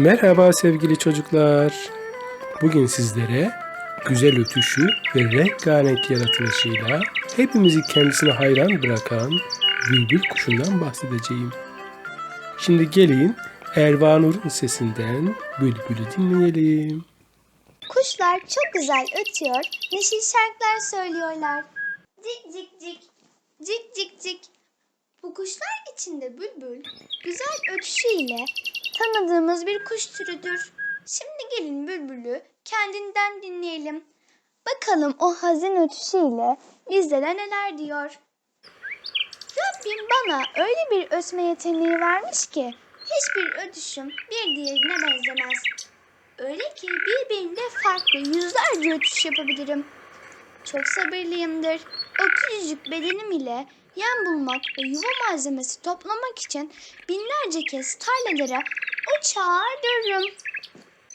Merhaba sevgili çocuklar. Bugün sizlere güzel ötüşü ve rengarenk yaratılışıyla hepimizi kendisine hayran bırakan bülbül kuşundan bahsedeceğim. Şimdi gelin Ervanur'un sesinden bülbülü dinleyelim. Kuşlar çok güzel ötüyor, neşeli şarkılar söylüyorlar. Cik cik cik, cik cik cik. Bu kuşlar içinde bülbül güzel ötüşüyle tanıdığımız bir kuş türüdür. Şimdi gelin bülbülü kendinden dinleyelim. Bakalım o hazin ötüşüyle bizlere neler diyor. Rabbim bana öyle bir ötme yeteneği vermiş ki hiçbir ötüşüm bir diğerine benzemez. Öyle ki birbirinde farklı yüzlerce ötüş yapabilirim. Çok sabırlıyımdır. O küçücük bedenim ile yem bulmak ve yuva malzemesi toplamak için binlerce kez tarlalara uçar dururum.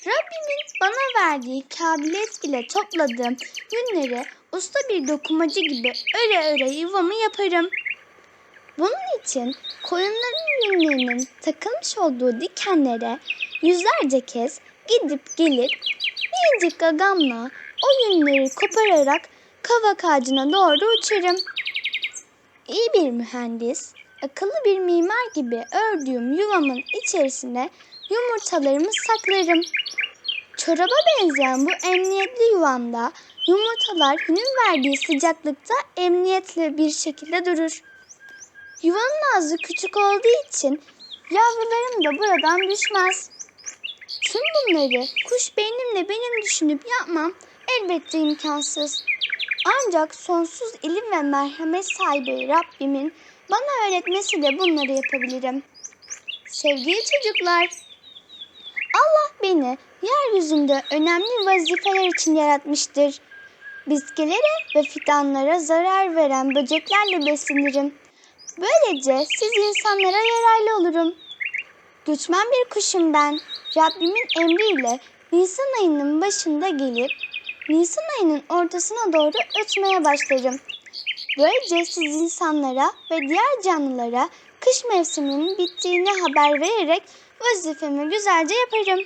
Rabbimin bana verdiği kabiliyet ile topladığım yünleri usta bir dokumacı gibi öre öre yuvamı yaparım. Bunun için koyunların yünlerinin takılmış olduğu dikenlere yüzlerce kez gidip gelip minicik gagamla o yünleri kopararak kavak ağacına doğru uçarım. İyi bir mühendis, akıllı bir mimar gibi ördüğüm yuvamın içerisine yumurtalarımı saklarım. Çoraba benzeyen bu emniyetli yuvamda yumurtalar günün verdiği sıcaklıkta emniyetli bir şekilde durur. Yuvanın ağzı küçük olduğu için yavrularım da buradan düşmez. Tüm bunları kuş beynimle benim düşünüp yapmam elbette imkansız. Ancak sonsuz ilim ve merhamet sahibi Rabbimin bana öğretmesiyle bunları yapabilirim. Sevgili çocuklar, Allah beni yeryüzünde önemli vazifeler için yaratmıştır. Bitkilere ve fidanlara zarar veren böceklerle beslenirim. Böylece siz insanlara yararlı olurum. Göçmen bir kuşum ben. Rabbimin emriyle Nisan ayının başında gelip Nisan ayının ortasına doğru ötmeye başlarım. Böylece siz insanlara ve diğer canlılara kış mevsiminin bittiğini haber vererek vazifemi güzelce yaparım.